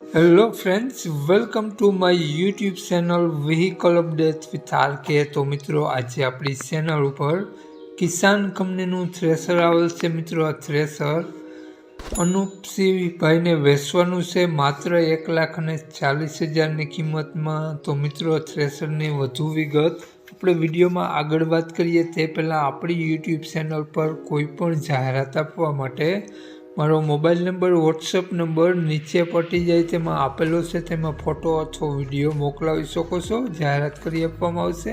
Hello friends welcome to my YouTube channel vehicle update with R K તો મિત્રો, આજે આપણી ચેનલ ઉપર કિસાન કંપનીનું થ્રેસર આવેલ છે. મિત્રો, આ થ્રેસર અનુપસિંહભાઈને વેચવાનું છે. માત્ર એક લાખ અને ચાલીસ હજારની કિંમતમાં. તો મિત્રો થ્રેસરની વધુ વિગત આપણે વિડીયોમાં આગળ વાત કરીએ. તે પહેલાં આપણી યુટ્યુબ ચેનલ પર કોઈ પણ જાહેરાત આપવા માટે મારો મોબાઈલ નંબર વોટ્સઅપ નંબર નીચે પટી જાય તેમાં આપેલો છે. તેમાં ફોટો અથવા વીડિયો મોકલાવી શકો છો. જાહેરાત કરી આપવામાં આવશે.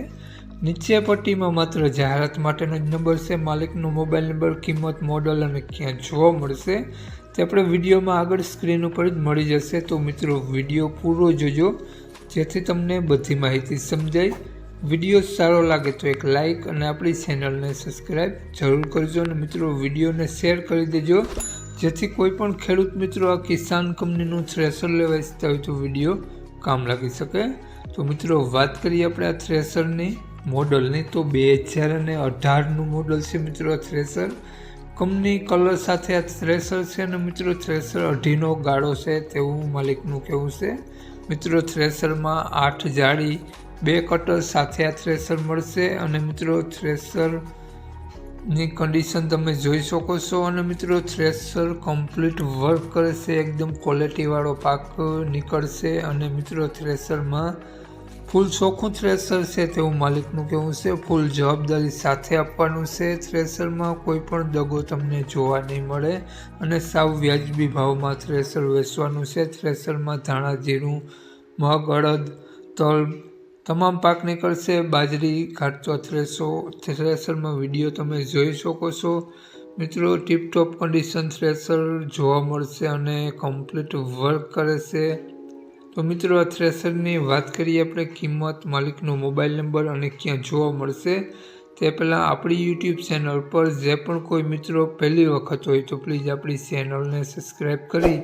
નીચે પટ્ટીમાં માત્ર જાહેરાત માટેનો જ નંબર છે. માલિકનો મોબાઈલ નંબર, કિંમત, મોડલ અને ક્યાં જોવા મળશે તે આપણે વિડીયોમાં આગળ સ્ક્રીન ઉપર જ મળી જશે. તો મિત્રો, વીડિયો પૂરો જોજો. જેથી તમને બધી માહિતી સમજાય. વીડિયો સારો લાગે તો એક લાઇક અને આપણી ચેનલને સબસ્ક્રાઈબ જરૂર કરજો અને મિત્રો, વિડીયોને શેર કરી દેજો. જેથી કોઈ પણ ખેડૂત મિત્રો આ કિસાન કંપનીનું થ્રેસર લેવા ઇચ્છતા હોય તો વીડિયો કામ લાગી શકે. તો મિત્રો, વાત કરીએ આપણે આ થ્રેસરની મોડલની. તો બે હજાર અને અઢારનું મોડલ છે મિત્રો આ થ્રેસર. કંપની કલર સાથે આ થ્રેસર છે અને મિત્રો થ્રેસર અઢીનો ગાળો છે તેવું માલિકનું કહેવું છે. મિત્રો, થ્રેસરમાં આઠ જાળી, બે કટર સાથે આ થ્રેસર મળશે અને મિત્રો થ્રેસર ની કન્ડિશન તમે જોઈ શકો છો અને મિત્રો થ્રેસર કમ્પ્લીટ વર્ક કરે છે એકદમ ક્વોલિટીવાળો પાક નીકળશે અને મિત્રો થ્રેસરમાં ફૂલ ચોખ્ખું થ્રેસર છે તેવું માલિકનું કહેવું છે, ફૂલ જવાબદારી સાથે આપવાનું છે. થ્રેસરમાં કોઈ પણ દગો તમને જોવા નહીં મળે અને સાવ વ્યાજબી ભાવમાં થ્રેસર વેચવાનું છે. થ્રેસરમાં ધાણા, જીરું, મગ, અડદ, તલ તમામ પાક નીકળશે. બાજરી કાઢતો થ્રેસો થ્રેસરમાં વીડિયો તમે જોઈ શકો છો. મિત્રો, ટીપટોપ કન્ડિશન થ્રેસર જોવા મળશે અને કમ્પ્લીટ વર્ક કરે છે. તો મિત્રો, આ થ્રેસરની વાત કરીએ આપણે, કિંમત, માલિકનો મોબાઈલ નંબર અને ક્યાં જોવા મળશે. તે પહેલાં આપણી યુટ્યુબ ચેનલ પર જે પણ કોઈ મિત્રો પહેલી વખત હોય તો પ્લીઝ આપણી ચેનલને સબસ્ક્રાઈબ કરી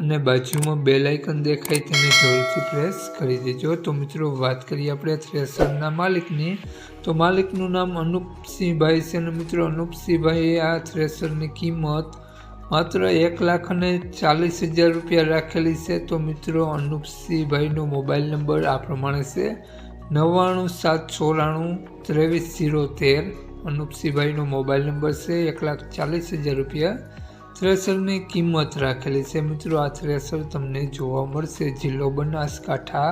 અને બાજુમાં બે લાઇકન દેખાય તેને જરૂરથી પ્રેસ કરી દેજો. તો મિત્રો, વાત કરીએ આપણે થ્રેસરના માલિકની. તો માલિકનું નામ અનુપસિંહભાઈ છે અને મિત્રો, અનુપસિંહભાઈએ આ થ્રેસરની કિંમત માત્ર એક લાખ અને ચાલીસ હજાર રૂપિયા રાખેલી છે. તો મિત્રો, અનુપસિંહભાઈનો મોબાઈલ નંબર આ પ્રમાણે છે. નવ્વાણું સાત ચોરાણું ત્રેવીસ જીરો તેર. અનુપસિંહભાઈનો મોબાઈલ નંબર છે એક લાખ ચાલીસ હજાર રૂપિયા. થ્રેસરની કિંમત રાખેલી છે. મિત્રો આ થ્રેસર તમને જોવા મળશે. જિલ્લો બનાસકાંઠા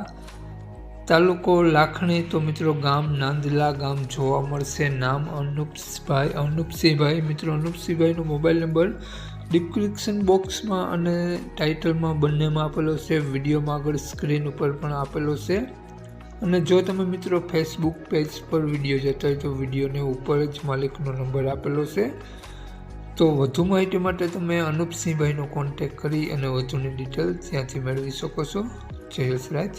તાલુકો લાખણી. તો મિત્રો, ગામ નાંદલા ગામ જોવા મળશે. નામ અનુપભાઈ અનુપસિંહભાઈ. મિત્રો, અનુપસિંહભાઈનો મોબાઈલ નંબર ડિસ્ક્રિપ્શન બોક્સમાં અને ટાઇટલમાં બંનેમાં આપેલો છે. વિડીયોમાં આગળ સ્ક્રીન ઉપર પણ આપેલો છે. અને જો તમે મિત્રો ફેસબુક પેજ પર વીડિયો જતા હોય તો વિડીયોને ઉપર જ માલિકનો નંબર આપેલો છે. તો વધુ માહિતી માટે તમે અનુપસિંહભાઈનો કોન્ટેક કરી અને વધુની ડિટેલ ત્યાંથી મેળવી શકો છો. જય રાજ